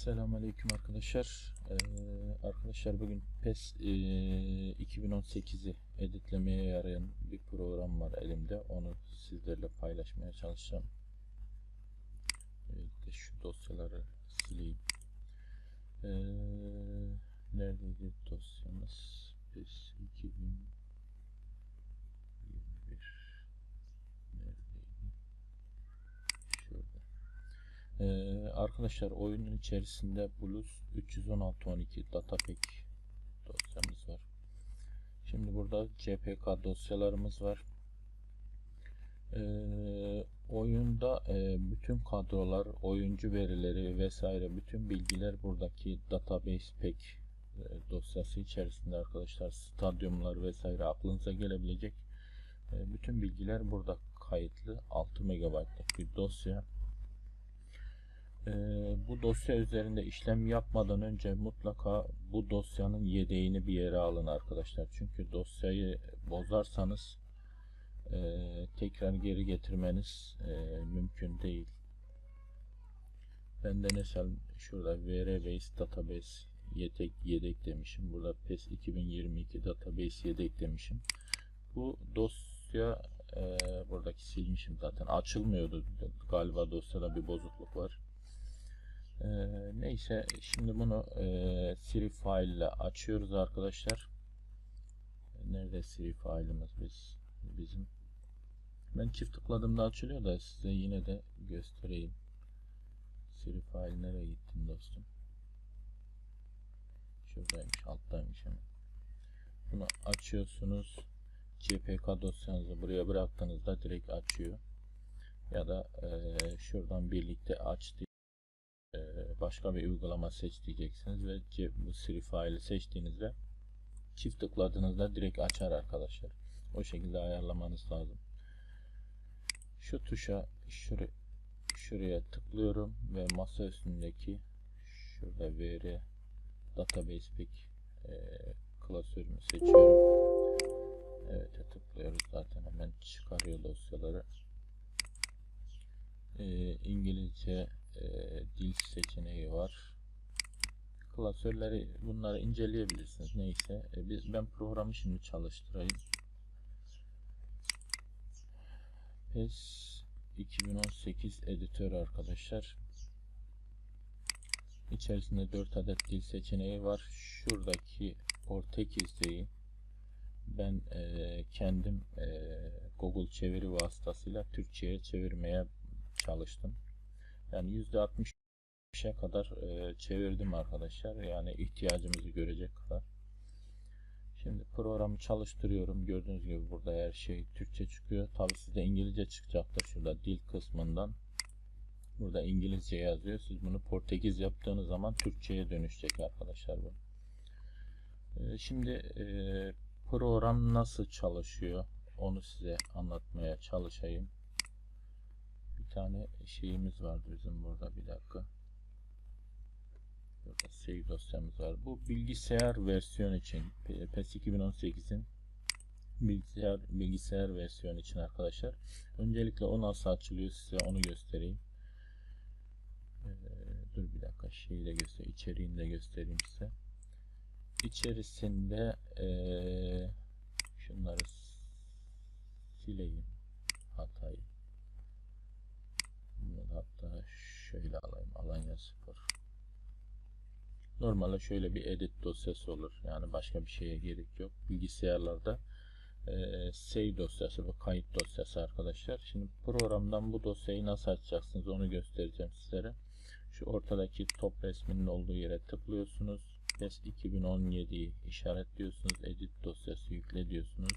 Selamünaleyküm arkadaşlar. Ee, arkadaşlar bugün PES e, 2018'i editlemeye yarayan bir program var elimde. Onu sizlerle paylaşmaya çalışacağım. Evet, şu dosyaları sileyim. Ee, neredeydi dosyamız? PES 2021 neredeydi? Şurada. Ee, arkadaşlar oyunun içerisinde Blues 316.12 datapack dosyamız var. Şimdi burada CPK dosyalarımız var. Ee, oyunda e, bütün kadrolar, oyuncu verileri vesaire bütün bilgiler buradaki database pack e, dosyası içerisinde arkadaşlar stadyumlar vesaire aklınıza gelebilecek e, bütün bilgiler burada kayıtlı 6 MB'lık bir dosya. Ee, bu dosya üzerinde işlem yapmadan önce mutlaka bu dosyanın yedeğini bir yere alın arkadaşlar. Çünkü dosyayı bozarsanız e, tekrar geri getirmeniz e, mümkün değil. Ben de mesela şurada VRBase database yedek yedek demişim. Burada PES 2022 database yedek demişim. Bu dosya e, buradaki silmişim zaten. Açılmıyordu. Galiba dosyada bir bozukluk var. Ee, neyse şimdi bunu e, Siri file ile açıyoruz arkadaşlar. Nerede Siri file'ımız biz bizim? Ben çift tıkladığımda açılıyor da size yine de göstereyim. Siri file nereye gittin dostum? Şuradaymış, alttaymış hemen. Bunu açıyorsunuz. CPK dosyanızı buraya bıraktığınızda direkt açıyor. Ya da e, şuradan birlikte aç başka bir uygulama seç diyeceksiniz ve bu Siri faili seçtiğinizde çift tıkladığınızda direkt açar arkadaşlar. O şekilde ayarlamanız lazım. Şu tuşa şuraya, şuraya tıklıyorum ve masa üstündeki şurada veri database pick e, klasörümü seçiyorum. Evet tıklıyoruz zaten hemen çıkarıyor dosyaları. E, İngilizce e, dil seçeneği var. Klasörleri bunları inceleyebilirsiniz. Neyse e, biz ben programı şimdi çalıştırayım. PES 2018 editör arkadaşlar. İçerisinde 4 adet dil seçeneği var. Şuradaki Portekizce'yi ben e, kendim e, Google çeviri vasıtasıyla Türkçe'ye çevirmeye çalıştım. Yani %60'a kadar e, çevirdim arkadaşlar. Yani ihtiyacımızı görecek kadar. Şimdi programı çalıştırıyorum. Gördüğünüz gibi burada her şey Türkçe çıkıyor. Tabi sizde İngilizce çıkacaktır. Şurada dil kısmından. Burada İngilizce yazıyor. Siz bunu Portekiz yaptığınız zaman Türkçe'ye dönüşecek arkadaşlar bu. E, şimdi e, program nasıl çalışıyor? Onu size anlatmaya çalışayım tane şeyimiz vardı bizim burada bir dakika. Burada save dosyamız var. Bu bilgisayar versiyon için PES 2018'in bilgisayar bilgisayar versiyon için arkadaşlar. Öncelikle o nasıl açılıyor size onu göstereyim. Ee, dur bir dakika şeyi de göster, içeriğini de göstereyim size. İçerisinde ee, şunları sileyim Normalde şöyle bir edit dosyası olur. Yani başka bir şeye gerek yok. Bilgisayarlarda e, save dosyası ve kayıt dosyası arkadaşlar. Şimdi programdan bu dosyayı nasıl açacaksınız onu göstereceğim sizlere. Şu ortadaki top resminin olduğu yere tıklıyorsunuz. PES 2017'yi işaretliyorsunuz. Edit dosyası yükle diyorsunuz.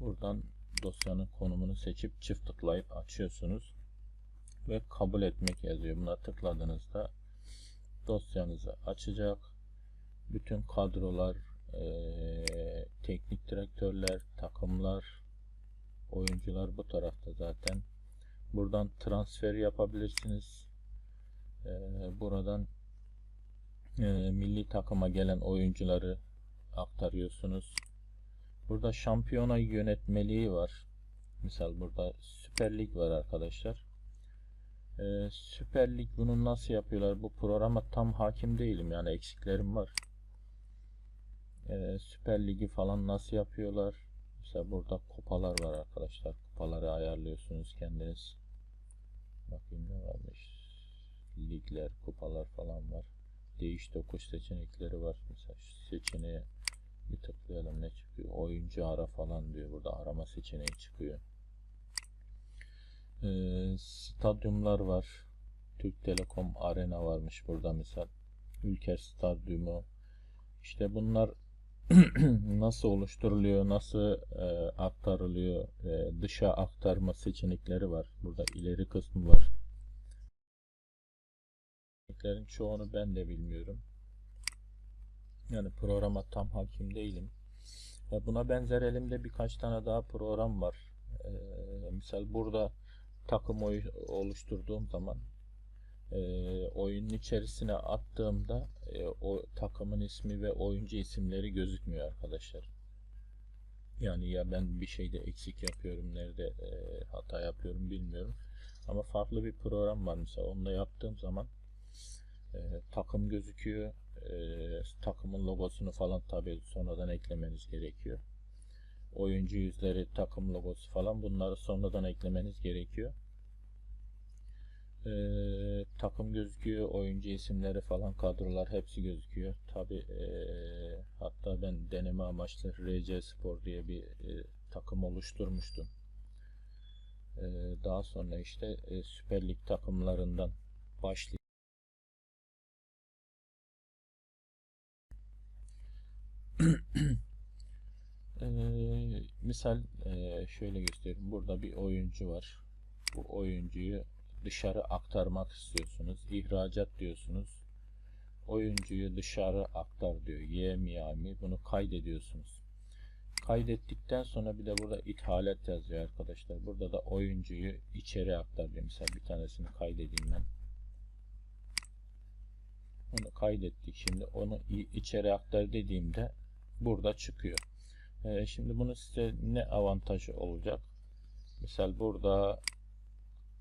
Buradan dosyanın konumunu seçip çift tıklayıp açıyorsunuz ve kabul etmek yazıyor. Buna tıkladığınızda dosyanızı açacak. Bütün kadrolar, e, teknik direktörler, takımlar, oyuncular bu tarafta zaten. Buradan transfer yapabilirsiniz. E, buradan e, milli takıma gelen oyuncuları aktarıyorsunuz. Burada şampiyona yönetmeliği var. Misal burada Süper Lig var arkadaşlar. Ee, Süper Lig bunu nasıl yapıyorlar? Bu programa tam hakim değilim yani eksiklerim var. Ee, Süper Lig'i falan nasıl yapıyorlar? Mesela burada kupalar var arkadaşlar. Kupaları ayarlıyorsunuz kendiniz. Bakayım ne varmış. Ligler, kupalar falan var. Değiş tokuş seçenekleri var. Mesela şu seçeneğe bir tıklayalım ne çıkıyor? Oyuncu ara falan diyor. Burada arama seçeneği çıkıyor. Ee, stadyumlar var. Türk Telekom Arena varmış burada misal. Ülker Stadyumu. İşte bunlar nasıl oluşturuluyor, nasıl e, aktarılıyor, e, dışa aktarma seçenekleri var. Burada ileri kısmı var. Seçeneklerin çoğunu ben de bilmiyorum. Yani programa tam hakim değilim. Ve buna benzer elimde birkaç tane daha program var. E, misal burada takım oluşturduğum zaman e, oyunun içerisine attığımda e, o takımın ismi ve oyuncu isimleri gözükmüyor arkadaşlar. Yani ya ben bir şeyde eksik yapıyorum, nerede e, hata yapıyorum bilmiyorum. Ama farklı bir program var mesela. Onu yaptığım zaman e, takım gözüküyor. E, takımın logosunu falan tabii sonradan eklemeniz gerekiyor. Oyuncu yüzleri, takım logosu falan bunları sonradan eklemeniz gerekiyor. Ee, takım gözüküyor, oyuncu isimleri falan, kadrolar hepsi gözüküyor. Tabi hatta ben deneme amaçlı RC Spor diye bir e, takım oluşturmuştum. Ee, daha sonra işte e, Süper Lig takımlarından başlayıp misal e, şöyle göstereyim. Burada bir oyuncu var. Bu oyuncuyu dışarı aktarmak istiyorsunuz. İhracat diyorsunuz. Oyuncuyu dışarı aktar diyor. Y Miami. Bunu kaydediyorsunuz. Kaydettikten sonra bir de burada ithalat yazıyor arkadaşlar. Burada da oyuncuyu içeri aktar diyor. Mesela bir tanesini kaydedeyim ben. Onu kaydettik. Şimdi onu içeri aktar dediğimde burada çıkıyor. Ee, şimdi bunu size ne avantajı olacak? Misal burada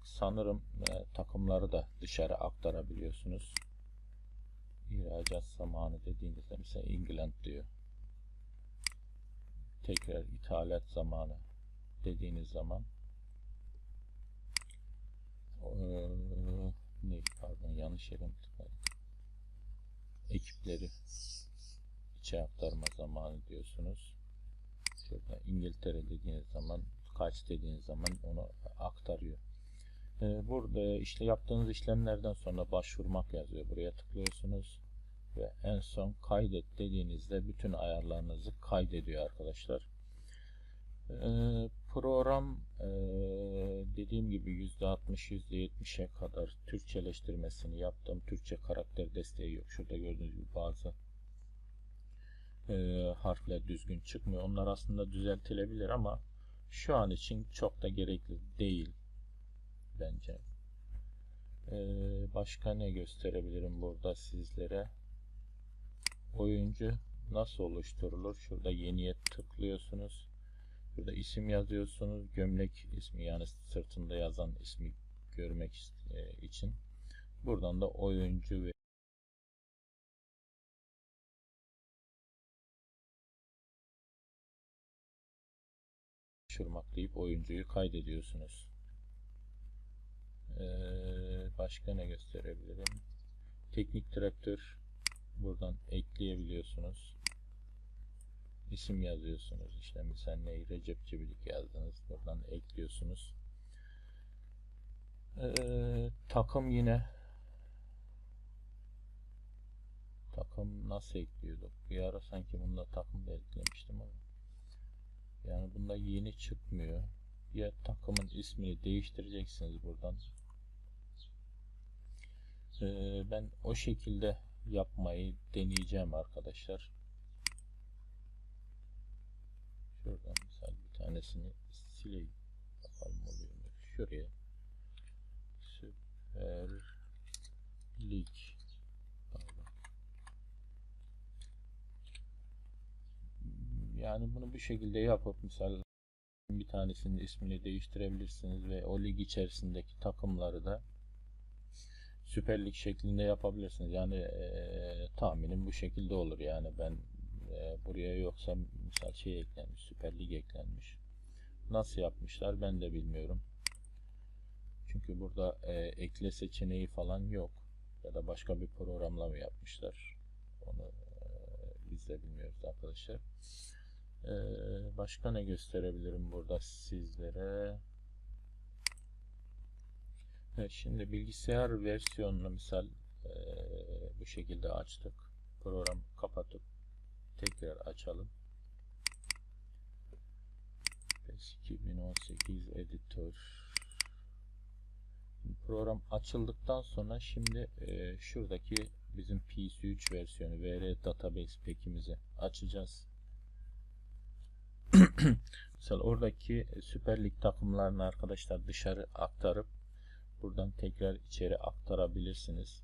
sanırım e, takımları da dışarı aktarabiliyorsunuz. İhracat zamanı dediğinizde mesela England diyor. Tekrar ithalat zamanı dediğiniz zaman eee, ne pardon yanlış yere ekipleri içe aktarma zamanı diyorsunuz. Şurada İngiltere dediğiniz zaman kaç dediğiniz zaman onu aktarıyor. Ee, Burada işte yaptığınız işlemlerden sonra başvurmak yazıyor. Buraya tıklıyorsunuz ve en son kaydet dediğinizde bütün ayarlarınızı kaydediyor arkadaşlar. Ee, Program ee, dediğim gibi %60 %70'e kadar Türkçeleştirmesini yaptım. Türkçe karakter desteği yok. Şurada gördüğünüz gibi bazı ee, harfler düzgün çıkmıyor. Onlar aslında düzeltilebilir ama şu an için çok da gerekli değil bence. Ee, başka ne gösterebilirim burada sizlere? Oyuncu nasıl oluşturulur? Şurada yeniye tıklıyorsunuz. Burada isim yazıyorsunuz. Gömlek ismi yani sırtında yazan ismi görmek e, için. Buradan da oyuncu ve şurmak deyip oyuncuyu kaydediyorsunuz. Ee, başka ne gösterebilirim? Teknik direktör buradan ekleyebiliyorsunuz. İsim yazıyorsunuz. İşte mesela ne Recep Cibilik yazdınız. Buradan ekliyorsunuz. Ee, takım yine takım nasıl ekliyorduk? Bir ara sanki bunda takım da eklemiştim ama yani bunda yeni çıkmıyor. Ya takımın ismini değiştireceksiniz buradan. Ee, ben o şekilde yapmayı deneyeceğim arkadaşlar. Şuradan misal bir tanesini sileyim. Bakalım oluyor mu? Şuraya. Süper Lig. Pardon. Yani bunu bu şekilde yapıp misal bir tanesinin ismini değiştirebilirsiniz ve o lig içerisindeki takımları da Süper Lig şeklinde yapabilirsiniz. Yani eee, tahminim bu şekilde olur. Yani ben eee, buraya yoksa misal şey eklenmiş, Süper Lig eklenmiş. Nasıl yapmışlar ben de bilmiyorum. Çünkü burada eee, ekle seçeneği falan yok. Ya da başka bir programla mı yapmışlar? Onu eee, biz de bilmiyoruz arkadaşlar. Eee, başka ne gösterebilirim burada sizlere? Şimdi bilgisayar versiyonunu misal eee, bu şekilde açtık. Program kapatıp tekrar açalım. PES 2018 editör. Program açıldıktan sonra şimdi eee, şuradaki bizim PC3 versiyonu VR Database pack'imizi açacağız. Mesela oradaki Süper Lig takımlarını arkadaşlar dışarı aktarıp buradan tekrar içeri aktarabilirsiniz.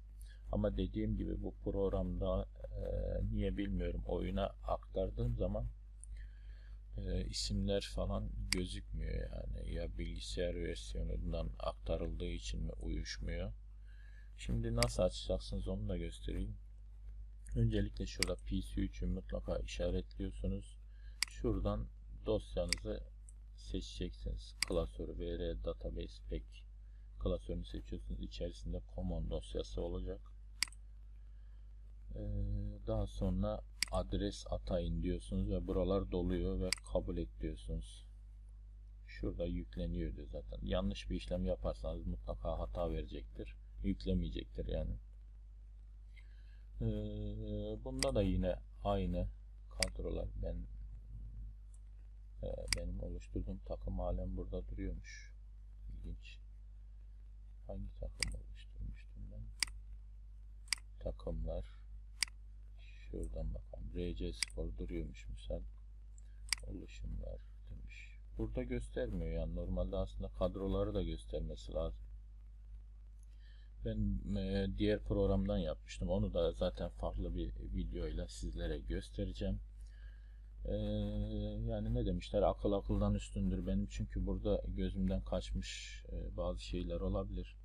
Ama dediğim gibi bu programda e, niye bilmiyorum oyuna aktardığım zaman e, isimler falan gözükmüyor yani ya bilgisayar versiyonundan aktarıldığı için mi uyuşmuyor. Şimdi nasıl açacaksınız onu da göstereyim. Öncelikle şurada PC3'ü mutlaka işaretliyorsunuz. Şuradan dosyanızı seçeceksiniz. Klasörü VR Database Pack klasörünü seçiyorsunuz. İçerisinde common dosyası olacak. Ee, daha sonra adres atayın diyorsunuz ve buralar doluyor ve kabul et diyorsunuz. Şurada yükleniyor diyor zaten. Yanlış bir işlem yaparsanız mutlaka hata verecektir. Yüklemeyecektir yani. Ee, bunda da yine aynı kadrolar. Ben e, benim oluşturduğum takım halen burada duruyormuş. İlginç. Hangi takım oluşturmuştum ben? Takımlar. Şuradan bakalım. RC Spor duruyormuş misal. Oluşumlar demiş. Burada göstermiyor yani. Normalde aslında kadroları da göstermesi lazım. Ben e, diğer programdan yapmıştım. Onu da zaten farklı bir videoyla sizlere göstereceğim. Yani ne demişler akıl akıldan üstündür benim çünkü burada gözümden kaçmış e, bazı şeyler olabilir.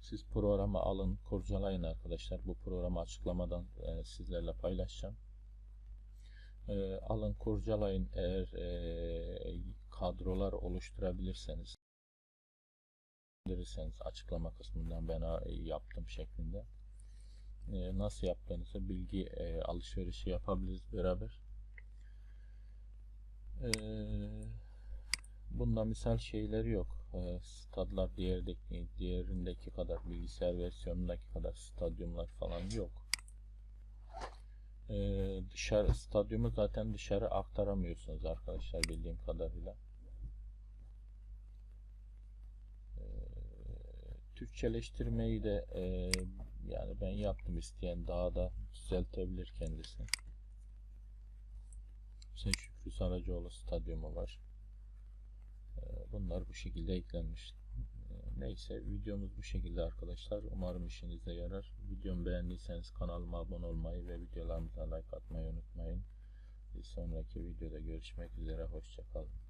Siz programı alın kurcalayın arkadaşlar bu programı açıklamadan e, sizlerle paylaşacağım. E, alın kurcalayın eğer e, kadrolar oluşturabilirseniz indirirseniz açıklama kısmından ben yaptım şeklinde e, nasıl yaptığınızı bilgi e, alışverişi yapabiliriz beraber. Ee, bunda misal şeyleri yok. Ee, stadlar diğerdeki, diğerindeki kadar bilgisayar versiyonundaki kadar stadyumlar falan yok. Ee, dışarı stadyumu zaten dışarı aktaramıyorsunuz arkadaşlar bildiğim kadarıyla. Türkçeleştirmeyi de e, yani ben yaptım isteyen daha da düzeltebilir kendisi. Mesela Şükrü Saracoğlu stadyumu var. Ee, Bunlar bu şekilde eklenmiş. Ee, Neyse videomuz bu şekilde arkadaşlar. Umarım işinize yarar. Videomu beğendiyseniz kanalıma abone olmayı ve videolarımıza like atmayı unutmayın. Bir sonraki videoda görüşmek üzere. Hoşçakalın.